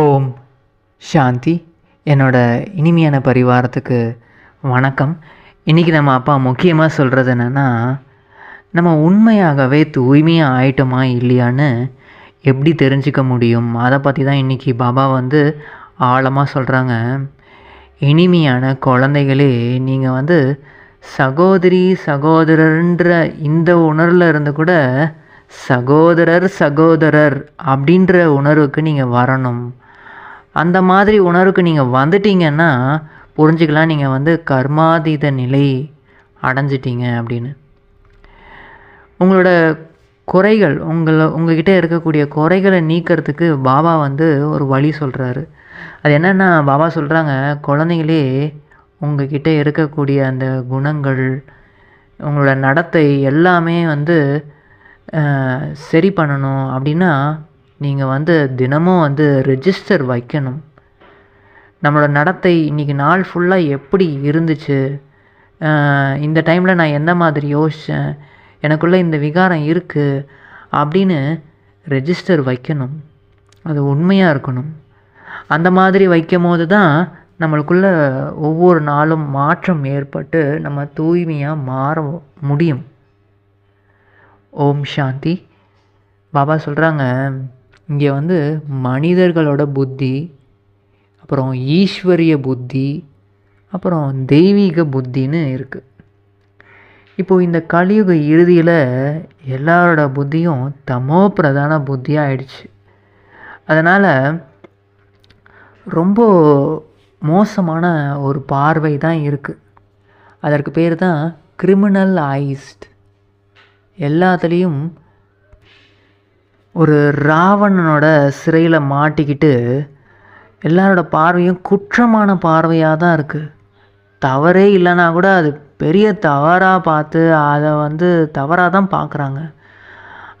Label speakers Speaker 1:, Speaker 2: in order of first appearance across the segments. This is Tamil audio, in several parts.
Speaker 1: ஓம். சாந்தி. என்னோட இனிமையான பரிவாரத்துக்கு வணக்கம். இன்றைக்கி நம்ம அப்பா முக்கியமாக சொல்கிறது என்னென்னா நம்ம உண்மையாகவே தூய்மையாக ஆயிட்டோமா இல்லையான்னு எப்படி தெரிஞ்சுக்க முடியும்? அதை பற்றி தான் இன்றைக்கி பாபா வந்து ஆழமாக சொல்கிறாங்க இனிமையான குழந்தைகளே நீங்கள் வந்து சகோதரி சகோதரர்ன்ற இந்த உணர்வில் இருந்து கூட சகோதரர் சகோதரர் அப்படின்ற உணர்வுக்கு நீங்கள் வரணும். அந்த மாதிரி உணர்வுக்கு நீங்கள் வந்துட்டீங்கன்னா புரிஞ்சுக்கலாம் நீங்கள் வந்து கர்மாதீத நிலை அடைஞ்சிட்டீங்க அப்படின்னு. உங்களோட குறைகள் உங்களை உங்ககிட்ட இருக்கக்கூடிய குறைகளை நீக்கிறதுக்கு பாபா வந்து ஒரு வழி சொல்கிறாரு அது என்னென்னா பாபா சொல்கிறாங்க குழந்தைங்களே உங்ககிட்ட இருக்கக்கூடிய அந்த குணங்கள் உங்களோட நடத்தை எல்லாமே வந்து சரி பண்ணணும் அப்படின்னா நீங்கள் வந்து தினமும் வந்து ரெஜிஸ்டர் வைக்கணும். நம்மளோட நடத்தை இன்றைக்கி நாள் ஃபுல்லாக எப்படி இருந்துச்சு? இந்த டைமில் நான் எந்த மாதிரி யோசித்தேன் எனக்குள்ளே இந்த விகாரம் இருக்குது அப்படின்னு ரெஜிஸ்டர் வைக்கணும். அது உண்மையாக இருக்கணும். அந்த மாதிரி வைக்கும் போது தான் நம்மளுக்குள்ள ஒவ்வொரு நாளும் மாற்றம் ஏற்பட்டு நம்ம தூய்மையாக மாற முடியும். ஓம் சாந்தி. பாபா சொல்கிறாங்க இங்கே வந்து மனிதர்களோட புத்தி அப்புறம் ஈஸ்வரிய புத்தி அப்புறம் தெய்வீக புத்தின்னு இருக்குது இப்போது இந்த கலியுக இறுதியில் எல்லாரோட புத்தியும் தமோ பிரதான புத்தியாக ஆயிடுச்சு. அதனால் ரொம்ப மோசமான ஒரு பார்வை தான் இருக்குது அதற்கு பேர் தான் கிரிமினல் ஐஸ்ட் எல்லாத்துலேயும் ஒரு ராவணனோட சிறையில் மாட்டிக்கிட்டு எல்லாரோட பார்வையும் குற்றமான பார்வையாக தான் இருக்குது தவறே இல்லைன்னா கூட அது பெரிய தவறாக பார்த்து அதை வந்து தவறாக தான் பார்க்குறாங்க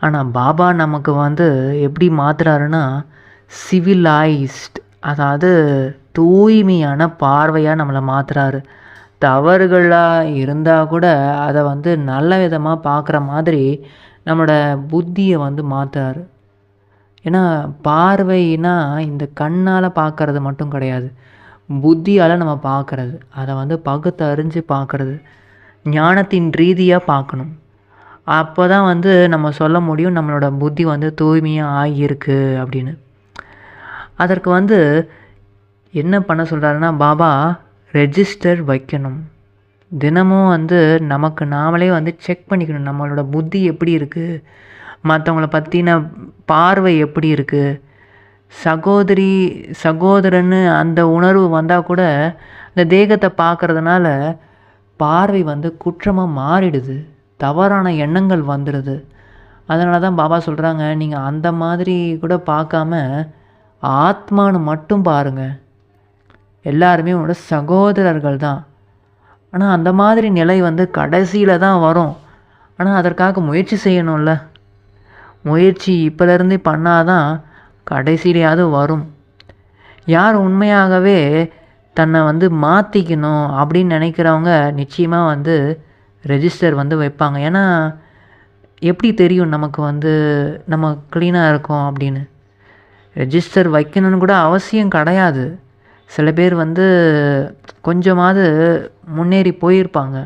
Speaker 1: ஆனால் பாபா நமக்கு வந்து எப்படி மாற்றுறாருன்னா சிவிலைஸ்ட் அதாவது தூய்மையான பார்வையாக நம்மளை மாற்றுறாரு தவறுகளாக இருந்தால் கூட அதை வந்து நல்ல விதமாக பார்க்குற மாதிரி நம்மளோட புத்தியை வந்து மாத்துறாரு ஏன்னா பார்வைனா இந்த கண்ணால் பார்க்கறது மட்டும் கிடையாது. புத்தியால் நம்ம பார்க்கறது அதை வந்து பகுத்து அறிஞ்சு பார்க்கறது ஞானத்தின் ரீதியாக பார்க்கணும் அப்போ தான் வந்து நம்ம சொல்ல முடியும் நம்மளோட புத்தி வந்து தூய்மையாக ஆகியிருக்கு அப்படின்னு. அதற்கு வந்து என்ன பண்ண சொல்கிறாருன்னா பாபா ரெஜிஸ்டர் வைக்கணும். தினமும் வந்து நமக்கு நாமளே வந்து செக் பண்ணிக்கணும். நம்மளோட புத்தி எப்படி இருக்குது மற்றவங்கள பற்றின பார்வை எப்படி இருக்குது சகோதரி சகோதரன்னு அந்த உணர்வு வந்தால் கூட இந்த தேகத்தை பார்க்கறதுனால பார்வை வந்து குற்றமாக மாறிடுது. தவறான எண்ணங்கள் வந்துடுது அதனால தான் பாபா சொல்கிறாங்க நீங்கள் அந்த மாதிரி கூட பார்க்காம ஆத்மானு மட்டும் பாருங்கள் எல்லாருமே உன்னோட சகோதரர்கள் தான் ஆனால் அந்த மாதிரி நிலை வந்து கடைசியில் தான் வரும். ஆனால் அதற்காக முயற்சி செய்யணும்ல. முயற்சி இப்போலேருந்தே பண்ணாதான் கடைசியிலையாவது வரும். யார் உண்மையாகவே தன்னை வந்து மாற்றிக்கணும் அப்படின்னு நினைக்கிறவங்க நிச்சயமாக வந்து ரெஜிஸ்டர் வந்து வைப்பாங்க. ஏன்னா எப்படி தெரியும் நமக்கு வந்து நம்ம க்ளீனாக இருக்கோம் அப்படின்னு? ரெஜிஸ்டர் வைக்கணும்னு கூட அவசியம் கிடையாது. சில பேர் வந்து கொஞ்சமாவது முன்னேறி போயிருப்பாங்க.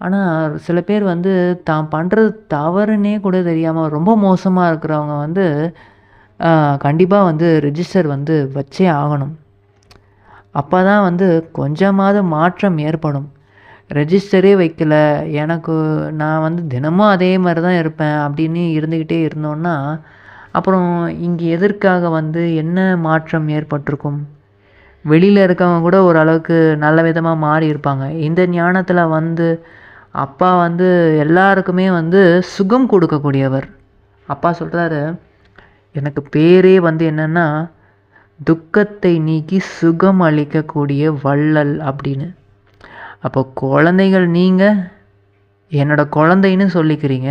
Speaker 1: ஆனால் சில பேர் வந்து தான் பண்ணுறது தவறுனே கூட தெரியாமல் ரொம்ப மோசமாக இருக்கிறவங்க வந்து கண்டிப்பாக வந்து ரிஜிஸ்டர் வந்து வச்சே ஆகணும். அப்போ தான் வந்து கொஞ்சமாவது மாற்றம் ஏற்படும். ரெஜிஸ்டரே வைக்கல எனக்கு நான் வந்து தினமும் அதே மாதிரி தான் இருப்பேன் அப்படின்னு இருந்துக்கிட்டே இருந்தோன்னா அப்புறம் இங்கே எதற்காக வந்து என்ன மாற்றம் ஏற்பட்டிருக்கும்? வெளியில் இருக்கவங்க கூட ஓரளவுக்கு நல்ல விதமாக மாறி இருப்பாங்க. இந்த ஞானத்தில் வந்து அப்பா வந்து எல்லாருக்குமே வந்து சுகம் கொடுக்கக்கூடியவர். அப்பா சொல்கிறாரு எனக்கு பேரே வந்து என்னென்னா துக்கத்தை நீக்கி சுகம் அளிக்கக்கூடிய வள்ளல் அப்படின்னு. அப்போ குழந்தைகள் நீங்கள் என்னோடய குழந்தைன்னு சொல்லிக்கிறீங்க.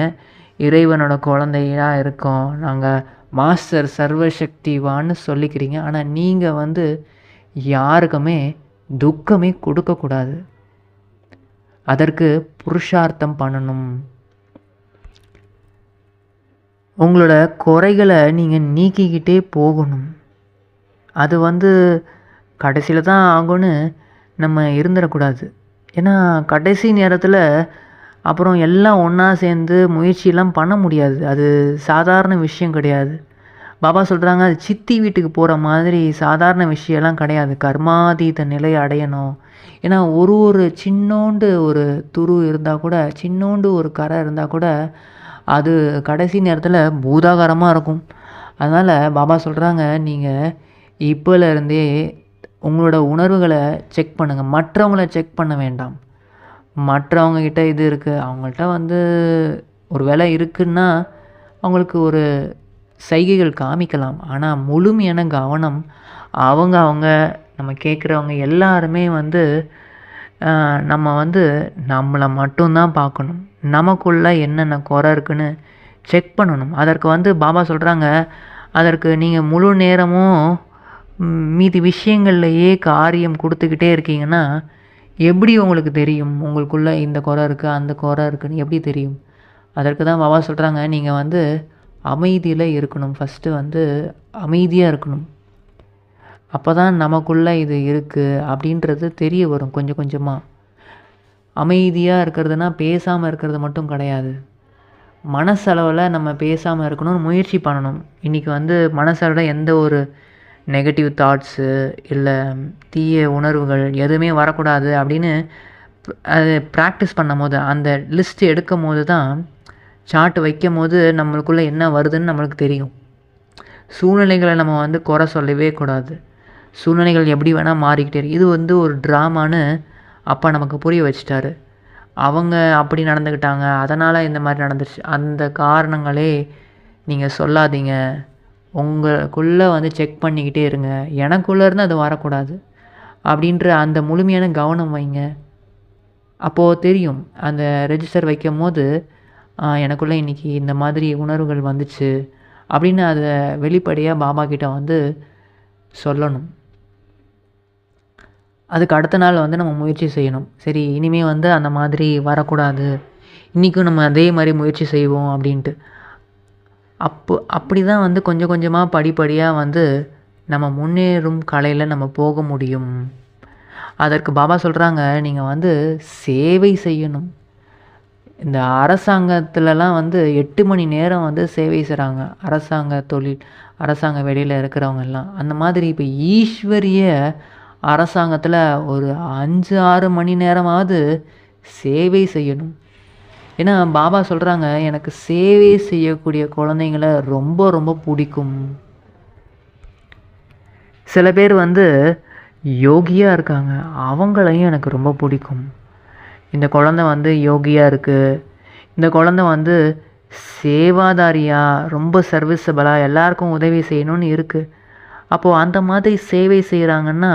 Speaker 1: இறைவனோட குழந்தையாக இருக்கோம். நாங்கள் மாஸ்டர் சர்வசக்திவான்னு சொல்லிக்கிறீங்க. ஆனால் நீங்கள் வந்து யாருக்குமே துக்கமே கொடுக்கக்கூடாது. அதற்கு புருஷார்த்தம் பண்ணணும். உங்களோட குறைகளை நீங்கள் நீக்கிக்கிட்டே போகணும். அது வந்து கடைசியில் தான் ஆகும்னு நம்ம இருந்துடக்கூடாது. ஏன்னா கடைசி நேரத்தில் அப்புறம் எல்லாம் ஒன்றா சேர்ந்து முயற்சியெல்லாம் பண்ண முடியாது. அது சாதாரண விஷயம் கிடையாது. பாபா சொல்கிறாங்க அது சித்தி வீட்டுக்கு போகிற மாதிரி சாதாரண விஷயம்லாம் கிடையாது. கர்மாதீத நிலை அடையணும். ஏன்னா ஒரு ஒரு சின்னோண்டு ஒரு துரு இருந்தால் கூட சின்னோண்டு ஒரு கரை இருந்தால் கூட அது கடைசி நேரத்தில் பூதாகரமாக இருக்கும். அதனால் பாபா சொல்கிறாங்க நீங்கள் இப்போலேருந்தே உங்களோட உணர்வுகளை செக் பண்ணுங்கள் மற்றவங்கள செக் பண்ண வேண்டாம். மற்றவங்கக்கிட்ட இது இருக்குது அவங்கள்ட்ட வந்து ஒரு வேலை இருக்குன்னா அவங்களுக்கு ஒரு சைகைகள் காமிக்கலாம். ஆனால் முழுமையான கவனம் அவங்க அவங்க நம்ம கேட்குறவங்க எல்லாருமே வந்து நம்ம வந்து நம்மளை மட்டும்தான் பார்க்கணும். நமக்குள்ள என்னென்ன குறை இருக்குன்னு செக் பண்ணணும். அதற்கு வந்து பாபா சொல்கிறாங்க அதற்கு நீங்கள் முழு நேரமும் மீதி விஷயங்கள்லையே காரியம் கொடுத்துக்கிட்டே இருக்கீங்கன்னா எப்படி உங்களுக்கு தெரியும்? உங்களுக்குள்ளே இந்த குறை இருக்குது அந்த குறை இருக்குன்னு எப்படி தெரியும்? அதற்கு தான் பாபா சொல்கிறாங்க நீங்கள் வந்து அமைதியில் இருக்கணும். ஃபஸ்ட்டு வந்து அமைதியாக இருக்கணும். அப்போ தான் நமக்குள்ளே இது இருக்குது அப்படின்றது தெரிய வரும் கொஞ்சம் கொஞ்சமாக அமைதியாக இருக்கிறதுனா பேசாமல் இருக்கிறது மட்டும் கிடையாது. மனசளவில் நம்ம பேசாமல் இருக்கணும்னு முயற்சி பண்ணணும். இன்றைக்கி வந்து மனசளவில் எந்த ஒரு நெகட்டிவ் தாட்ஸு இல்லை தீய உணர்வுகள் எதுவுமே வரக்கூடாது அப்படின்னு அது ப்ராக்டிஸ் பண்ணும் போது அந்த லிஸ்ட் எடுக்கும் போது தான் சார்ட் வைக்கும் போது நம்மளுக்குள்ளே என்ன வருதுன்னு நம்மளுக்கு தெரியும். சூழ்நிலைகளை நம்ம வந்து குறை சொல்லவே கூடாது. சூழ்நிலைகள் எப்படி வேணால் மாறிக்கிட்டே இருக்கு. இது வந்து ஒரு ட்ராமான்னு அப்பா நமக்கு புரிய வச்சிட்டாரு. அவங்க அப்படி நடந்துக்கிட்டாங்க. அதனால் இந்த மாதிரி நடந்துருச்சு. அந்த காரணங்களே நீங்கள் சொல்லாதீங்க. உங்களுக்குள்ளே வந்து செக் பண்ணிக்கிட்டே இருங்க. எனக்குள்ளே இருந்து அது வரக்கூடாது. அப்படின்ற அந்த முழுமையான கவனம் வைங்க. அப்போது தெரியும். அந்த ரெஜிஸ்டர் வைக்கும் போது எனக்குள்ளே இன்றைக்கி இந்த மாதிரி உணர்வுகள் வந்துச்சு அப்படின்னு அதை வெளிப்படையாக பாபா கிட்ட வந்து சொல்லணும். அதுக்கு அடுத்த நாள் வந்து நம்ம முயற்சி செய்யணும். சரி இனிமேல் வந்து அந்த மாதிரி வரக்கூடாது. இன்றைக்கும் நம்ம அதே மாதிரி முயற்சி செய்வோம் அப்படின்ட்டு. அப்போ அப்படி தான் வந்து கொஞ்சம் கொஞ்சமாக படிப்படியாக வந்து நம்ம முன்னேறும் கலையில் நம்ம போக முடியும். அதற்கு பாபா சொல்கிறாங்க நீங்கள் வந்து சேவை செய்யணும். இந்த அரசாங்கத்துலலாம் வந்து எட்டு மணி நேரம் வந்து சேவை செய்கிறாங்க அரசாங்க தொழில் அரசாங்க வெளியில் இருக்கிறவங்க எல்லாம் அந்த மாதிரி இப்போ ஈஸ்வரிய அரசாங்கத்தில் ஒரு அஞ்சு ஆறு மணி நேரமாவது சேவை செய்யணும். ஏன்னா பாபா சொல்கிறாங்க எனக்கு சேவை செய்யக்கூடிய குழந்தைங்கள ரொம்ப ரொம்ப பிடிக்கும். சில பேர் வந்து யோகியாக இருக்காங்க. அவங்களையும் எனக்கு ரொம்ப பிடிக்கும். இந்த குழந்தை வந்து யோகியாக இருக்குது இந்த குழந்தை வந்து சேவாதாரியாக ரொம்ப சர்வீஸபிளாக எல்லாருக்கும் உதவி செய்யணும்னு இருக்குது அப்போது அந்த மாதிரி சேவை செய்கிறாங்கன்னா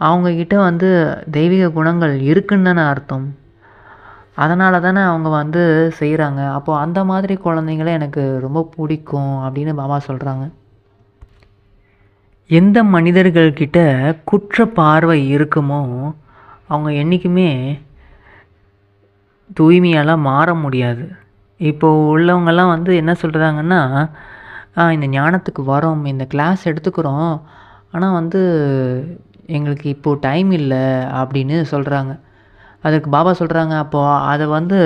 Speaker 1: அவங்கக்கிட்ட வந்து தெய்வீக குணங்கள் இருக்குன்னு தானே அர்த்தம். அதனால தானே அவங்க வந்து செய்கிறாங்க அப்போது அந்த மாதிரி குழந்தைங்கள எனக்கு ரொம்ப பிடிக்கும் அப்படின்னு பாபா சொல்கிறாங்க எந்த மனிதர்கள்கிட்ட குற்ற பார்வை இருக்குமோ அவங்க என்றைக்குமே தூய்மையாலாம் மாற முடியாது. இப்போது உள்ளவங்கெல்லாம் வந்து என்ன சொல்கிறாங்கன்னா இந்த ஞானத்துக்கு வரோம் இந்த கிளாஸ் எடுத்துக்கிறோம். ஆனால் வந்து எங்களுக்கு இப்போது டைம் இல்லை அப்படின்னு சொல்கிறாங்க அதுக்கு பாபா சொல்கிறாங்க அப்போது அதை வந்து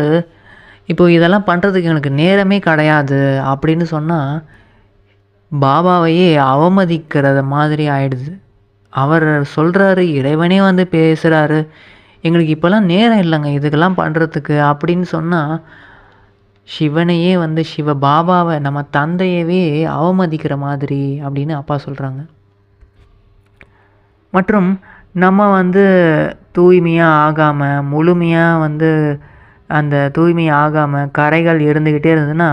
Speaker 1: இப்போ இதெல்லாம் பண்ணுறதுக்கு எனக்கு நேரமே கிடையாது அப்படின்னு சொன்னால் பாபாவையே அவமதிக்கிறத மாதிரி ஆயிடுது. அவர் சொல்கிறாரு இறைவனே வந்து பேசுகிறாரு எங்களுக்கு இப்போல்லாம் நேரம் இல்லைங்க. இதுக்கெல்லாம் பண்ணுறதுக்கு அப்படின்னு சொன்னால் சிவனையே வந்து சிவ பாபாவை நம்ம தந்தையவே அவமதிக்கிற மாதிரி அப்படின்னு அப்பா சொல்கிறாங்க மற்றும் நம்ம வந்து தூய்மையாக ஆகாமல் முழுமையாக வந்து அந்த தூய்மை ஆகாமல் கரைகள் இருந்துக்கிட்டே இருந்ததுன்னா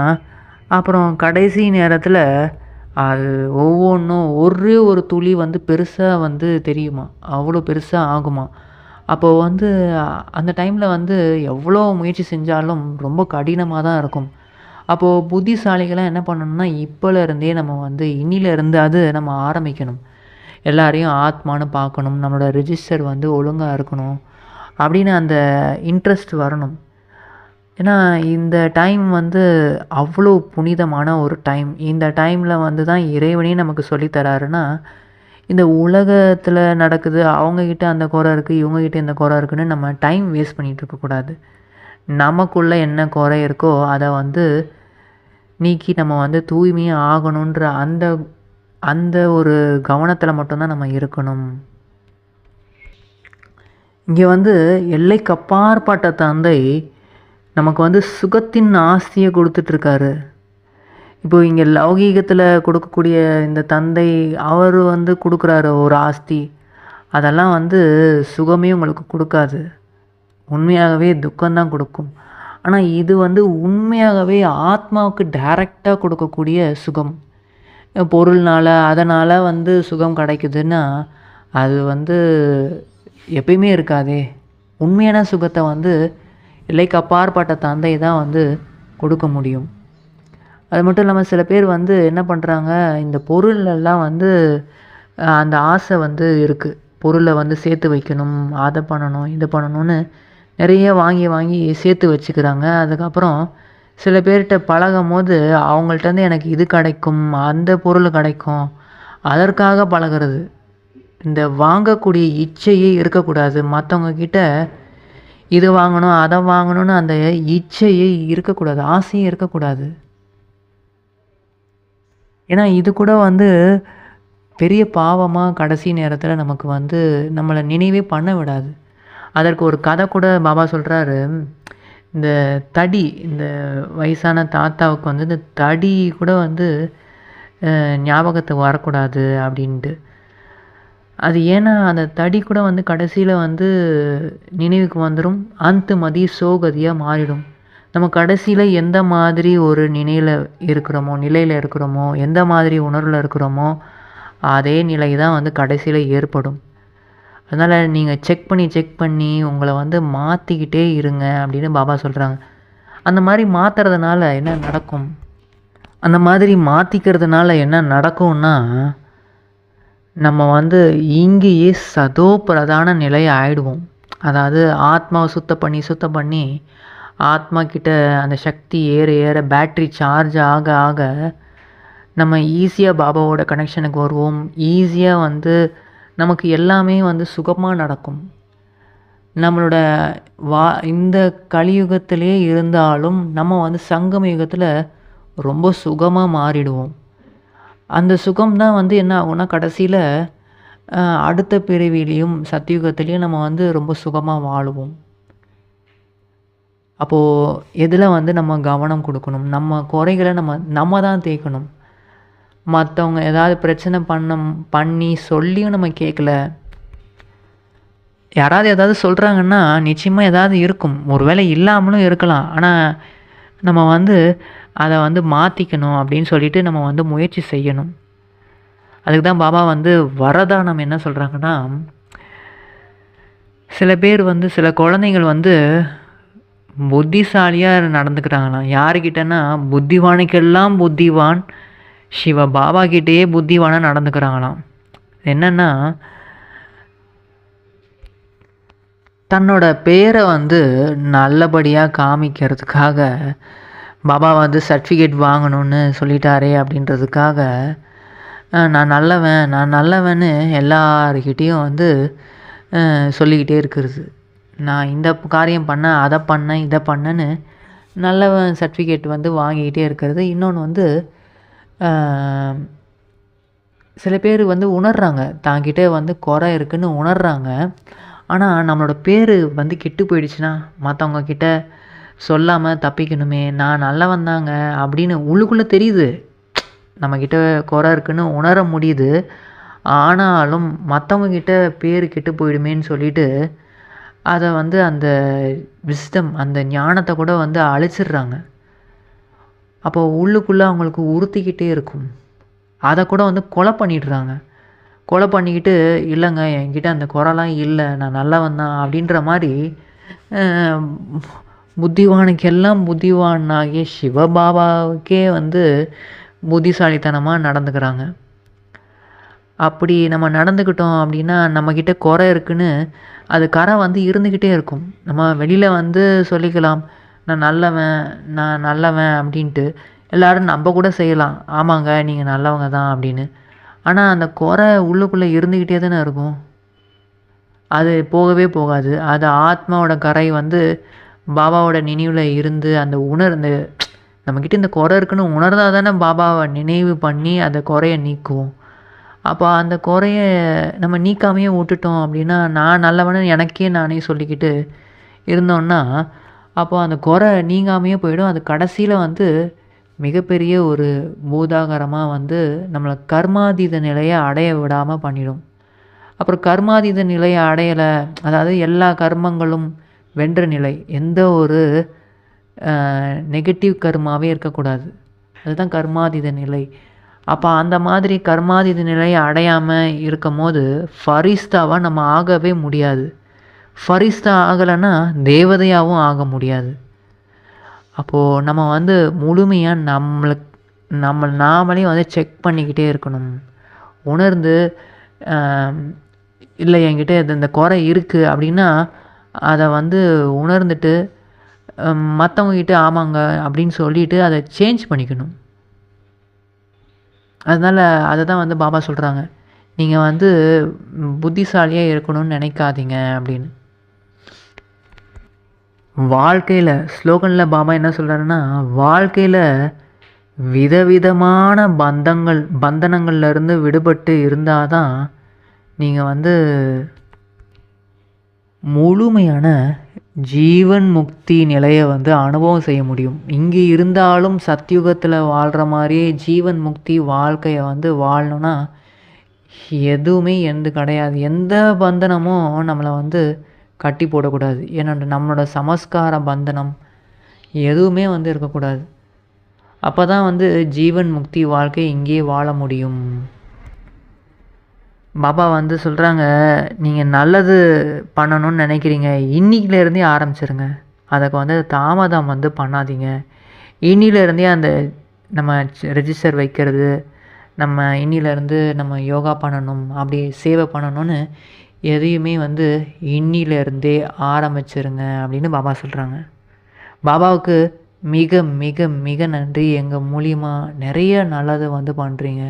Speaker 1: அப்புறம் கடைசி நேரத்தில் அது ஒவ்வொன்றும் ஒரே ஒரு துளி வந்து பெருசாக வந்து தெரியுமா? அவ்வளோ பெருசாக ஆகுமா? அப்போது வந்து அந்த டைமில் வந்து எவ்வளோ முயற்சி செஞ்சாலும் ரொம்ப கடினமாக தான் இருக்கும். அப்போது புத்திசாலிகளாக என்ன பண்ணணும்னா இப்போல இருந்தே நம்ம வந்து இன்னிலேருந்து அது நம்ம ஆரம்பிக்கணும். எல்லாரையும் ஆத்மான்னு பார்க்கணும் நம்மளோட ரிஜிஸ்டர் வந்து ஒழுங்காக இருக்கணும் அப்படின்னு அந்த இன்ட்ரெஸ்ட் வரணும். ஏன்னா இந்த டைம் வந்து அவ்வளோ புனிதமான ஒரு டைம் இந்த டைமில் வந்து தான் இறைவனே நமக்கு சொல்லித்தராருன்னா இந்த உலகத்தில் நடக்குது அவங்கக்கிட்ட அந்த குறை இருக்குது இவங்கக்கிட்ட இந்த குறை இருக்குன்னு நம்ம டைம் வேஸ்ட் பண்ணிகிட்டு இருக்கக்கூடாது நமக்குள்ளே என்ன குறை இருக்கோ அதை வந்து நீக்கி நம்ம வந்து தூய்மையாக ஆகணுன்ற அந்த அந்த ஒரு கவனத்தில் மட்டும்தான் நம்ம இருக்கணும். இங்கே வந்து எல்லைக்கு அப்பாற்பட்ட தந்தை நமக்கு வந்து சுகத்தின் ஆஸ்தியை கொடுத்துட்ருக்காரு இப்போது இங்கே லௌகீகத்தில் கொடுக்கக்கூடிய இந்த தந்தை அவர் வந்து கொடுக்குறாரு ஒரு ஆஸ்தி. அதெல்லாம் வந்து சுகமே உங்களுக்கு கொடுக்காது. உண்மையாகவே துக்கம்தான் கொடுக்கும். ஆனால் இது வந்து உண்மையாகவே ஆத்மாவுக்கு டைரெக்டாக கொடுக்கக்கூடிய சுகம். பொருள்னால் அதனால் வந்து சுகம் கிடைக்குதுன்னா அது வந்து எப்பயுமே இருக்காதே. உண்மையான சுகத்தை வந்து எல்லைக்கு அப்பாற்பட்ட தந்தை தான் வந்து கொடுக்க முடியும். அது மட்டும் இல்லாமல் சில பேர் வந்து என்ன பண்ணுறாங்க இந்த பொருளெல்லாம் வந்து அந்த ஆசை வந்து இருக்குது பொருளை வந்து சேர்த்து வைக்கணும் அதை பண்ணணும் இதை பண்ணணும்னு நிறைய வாங்கி வாங்கி சேர்த்து வச்சுக்கிறாங்க. அதுக்கப்புறம் சில பேர்கிட்ட பழகும் போது அவங்கள்ட்டேருந்து எனக்கு இது கிடைக்கும் அந்த பொருள் கிடைக்கும். அதற்காக பழகுறது. இந்த வாங்கக்கூடிய இச்சையே இருக்கக்கூடாது. மற்றவங்க கிட்ட இது வாங்கணும் அதை வாங்கணும்னு அந்த இச்சையே இருக்கக்கூடாது ஆசையும் இருக்கக்கூடாது. ஏன்னா இது கூட வந்து பெரிய பாவமாக கடைசி நேரத்தில் நமக்கு வந்து நம்மளை நினைவே பண்ண விடாது. அதற்கு ஒரு கதை கூட பாபா சொல்கிறாரு இந்த தடி இந்த வயசான தாத்தாவுக்கு வந்து இந்த தடி கூட வந்து ஞாபகத்தை வரக்கூடாது அப்படின்ட்டு. அது ஏன்னா அந்த தடி கூட வந்து கடைசியில் வந்து நினைவுக்கு வந்துடும் அந்த மதி சோகதியாக மாறிடும். நம்ம கடைசியில் எந்த மாதிரி ஒரு நிலையில் இருக்கிறோமோ நிலையில் இருக்கிறோமோ எந்த மாதிரி உணர்வில் இருக்கிறோமோ அதே நிலை தான் வந்து கடைசியில் ஏற்படும். அதனால் நீங்கள் செக் பண்ணி செக் பண்ணி உங்களை வந்து மாற்றிக்கிட்டே இருங்க அப்படின்னு பாபா சொல்கிறாங்க அந்த மாதிரி மாற்றுறதுனால என்ன நடக்கும்? அந்த மாதிரி மாற்றிக்கிறதுனால என்ன நடக்கும்னா நம்ம வந்து இங்கேயே சதோ பிரதான நிலை ஆகிடுவோம் அதாவது ஆத்மாவை சுத்தம் பண்ணி சுத்தம் பண்ணி ஆத்மா கிட்ட அந்த சக்தி ஏற ஏற பேட்ரி சார்ஜ் ஆக ஆக நம்ம ஈஸியாக பாபாவோட கனெக்ஷனுக்கு வருவோம். ஈஸியாக வந்து நமக்கு எல்லாமே வந்து சுகமாக நடக்கும். நம்மளோட வா இந்த கலியுகத்திலே இருந்தாலும் நம்ம வந்து சங்கம யுகத்தில் ரொம்ப சுகமாக மாறிடுவோம். அந்த சுகம் தான் வந்து என்ன ஆகும்னா கடைசியில் அடுத்த பிறவிலையும் சத்தியுகத்திலையும் நம்ம வந்து ரொம்ப சுகமாக வாழுவோம். அப்போது எதில் வந்து நம்ம கவனம் கொடுக்கணும்? நம்ம குறைகளை நம்ம நம்ம தான் தேய்க்கணும் மற்றவங்க ஏதாவது பிரச்சனை பண்ண பண்ணி சொல்லியும் நம்ம கேட்கல யாராவது ஏதாவது சொல்கிறாங்கன்னா நிச்சயமாக ஏதாவது இருக்கும். ஒருவேளை இல்லாமலும் இருக்கலாம். ஆனால் நம்ம வந்து அதை வந்து மாற்றிக்கணும் அப்படின்னு சொல்லிட்டு நம்ம வந்து முயற்சி செய்யணும். அதுக்கு தான் பாபா வந்து வரதானம் என்ன சொல்கிறாங்கன்னா சில பேர் வந்து சில குழந்தைகள் வந்து புத்திசாலியாக நடந்துக்கிறாங்களாம் யாருக்கிட்டன்னா புத்திவானுக்கெல்லாம் புத்திவான் சிவ பாபா கிட்டேயே புத்திவானாக நடந்துக்கிறாங்களாம். என்னென்னா தன்னோட பேரை வந்து நல்லபடியாக காமிக்கிறதுக்காக பாபா வந்து சர்டிஃபிகேட் வாங்கணும்னு சொல்லிட்டாரே அப்படின்றதுக்காக நான் நல்லவன் நான் நல்லவன்னு எல்லார்கிட்டேயும் வந்து சொல்லிக்கிட்டே இருக்கிறது. நான் இந்த காரியம் பண்ணேன் அதை பண்ணேன் இதை பண்ணேன்னு நல்ல சர்டிஃபிகேட் வந்து வாங்கிக்கிட்டே இருக்கிறது. இன்னொன்று வந்து சில பேர் வந்து உணர்றாங்க. தாங்கிட்டே வந்து குறை இருக்குன்னு உணர்றாங்க. ஆனால் நம்மளோட பேர் வந்து கெட்டு போயிடுச்சுன்னா மற்றவங்க கிட்ட சொல்லாமல் தப்பிக்கணுமே நான் நல்லவன் தாங்க அப்படின்னு உள்ளுக்குள்ளே தெரியுது. நம்மக்கிட்ட குறை இருக்குன்னு உணர முடியுது. ஆனாலும் மற்றவங்கக்கிட்ட பேர் கெட்டு போயிடுமேன்னு சொல்லிட்டு அதை வந்து அந்த விஸ்டம் அந்த ஞானத்தை கூட வந்து அழிச்சிடுறாங்க. அப்போ உள்ளுக்குள்ளே அவங்களுக்கு உறுத்திக்கிட்டே இருக்கும். அதை கூட வந்து கொலை பண்ணிடுறாங்க. கொலை பண்ணிக்கிட்டு இல்லைங்க என்கிட்ட அந்த குறைலாம் இல்லை நான் நல்லவன் தான் அப்படின்ற மாதிரி புத்திவானுக்கெல்லாம் புத்திவானாகிய சிவபாபாவுக்கே வந்து புத்திசாலித்தனமாக நடந்துக்கிறாங்க. அப்படி நம்ம நடந்துக்கிட்டோம் அப்படின்னா நம்மக்கிட்ட குறை இருக்குன்னு அது கரை வந்து இருந்துக்கிட்டே இருக்கும். நம்ம வெளியில் வந்து சொல்லிக்கலாம் நான் நல்லவன் நான் நல்லவன் அப்படின்ட்டு எல்லோரும் நம்ப கூட செய்யலாம். ஆமாங்க நீங்கள் நல்லவங்க தான் அப்படின்னு. ஆனால் அந்த குறை உள்ளுக்குள்ளே இருந்துக்கிட்டே தானே இருக்கும். அது போகவே போகாது. அது ஆத்மாவோட கரை வந்து பாபாவோட நினைவில் இருந்து அந்த உணர் அந்த நம்மக்கிட்ட இந்த குறை இருக்குன்னு உணர்ந்தால் தானே பாபாவை நினைவு பண்ணி அந்த குறையை நீக்குவோம். அப்போ அந்த குறைய நம்ம நீக்காமையே விட்டுட்டோம் அப்படின்னா நான் நல்லவனு எனக்கே நானே சொல்லிக்கிட்டு இருந்தோன்னா அப்போ அந்த குறை நீங்காமையே போயிடும். அது கடைசியில் வந்து மிகப்பெரிய ஒரு பூதாகரமாக வந்து நம்மளை கர்மாதீத நிலையை அடைய விடாமல் பண்ணிடும். அப்புறம் கர்மாதீத நிலையை அடையலை அதாவது எல்லா கர்மங்களும் வென்ற நிலை எந்த ஒரு நெகட்டிவ் கர்மாவே இருக்கக்கூடாது. அதுதான் கர்மாதீத நிலை. அப்போ அந்த மாதிரி கர்மாதித நிலையை அடையாமல் இருக்கும் போது ஃபரிஸ்தாவாக நம்ம ஆகவே முடியாது. ஃபரிஸ்தா ஆகலைன்னா தேவதையாகவும் ஆக முடியாது. அப்போது நம்ம வந்து முழுமையாக நம்மளுக்கு நம்ம நாமளே வந்து செக் பண்ணிக்கிட்டே இருக்கணும். உணர்ந்து இல்லை என்கிட்ட இது இந்த குறை இருக்குது அப்படின்னா அதை வந்து உணர்ந்துட்டு மற்றவங்கக்கிட்ட ஆமாங்க அப்படின்னு சொல்லிட்டு அதை சேஞ்ச் பண்ணிக்கணும். அதனால் அதை தான் வந்து பாபா சொல்கிறாங்க நீங்கள் வந்து புத்திசாலியாக இருக்கணும்னு நினைக்காதீங்க அப்படின்னு. வாழ்க்கையில் ஸ்லோகனில் பாபா என்ன சொல்கிறாருன்னா வாழ்க்கையில் விதவிதமான பந்தங்கள் பந்தனங்கள்லேருந்து விடுபட்டு இருந்தால் தான் நீங்கள் வந்து முழுமையான ஜீவன் முக்தி நிலையை வந்து அனுபவம் செய்ய முடியும். இங்கே இருந்தாலும் சத்யுகத்தில் வாழ்கிற மாதிரியே ஜீவன் முக்தி வாழ்க்கையை வந்து வாழணுன்னா எதுவுமே எந்த கிடையாது. எந்த பந்தனமும் நம்மளை வந்து கட்டி போடக்கூடாது. ஏன்னா நம்மளோட சமஸ்கார பந்தனம் எதுவுமே வந்து இருக்கக்கூடாது. அப்போ தான் வந்து ஜீவன் முக்தி வாழ்க்கை இங்கேயே வாழ முடியும். பாபா வந்து சொல்கிறாங்க நீங்கள் நல்லது பண்ணணும்னு நினைக்கிறீங்க. இன்னிக்கிலேருந்தே ஆரம்பிச்சிருங்க. அதுக்கு வந்து தாமதம் வந்து பண்ணாதீங்க. இன்னிலேருந்தே அந்த நம்ம ரெஜிஸ்டர் வைக்கிறது நம்ம இன்னிலேருந்து நம்ம யோகா பண்ணணும் அப்படி சேவை பண்ணணும்னு எதையுமே வந்து இன்னிலேருந்தே ஆரம்பிச்சிருங்க அப்படின்னு பாபா சொல்கிறாங்க பாபாவுக்கு மிக மிக மிக நன்றி. எங்கள் மூலியமாக நிறைய நல்லது வந்து பண்ணுறீங்க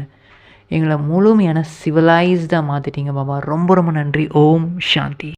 Speaker 1: எங்களை முழுமையான சிவிலைஸ்டாக மாற்றிட்டீங்க பாபா. ரொம்ப ரொம்ப நன்றி. ஓம் சாந்தி.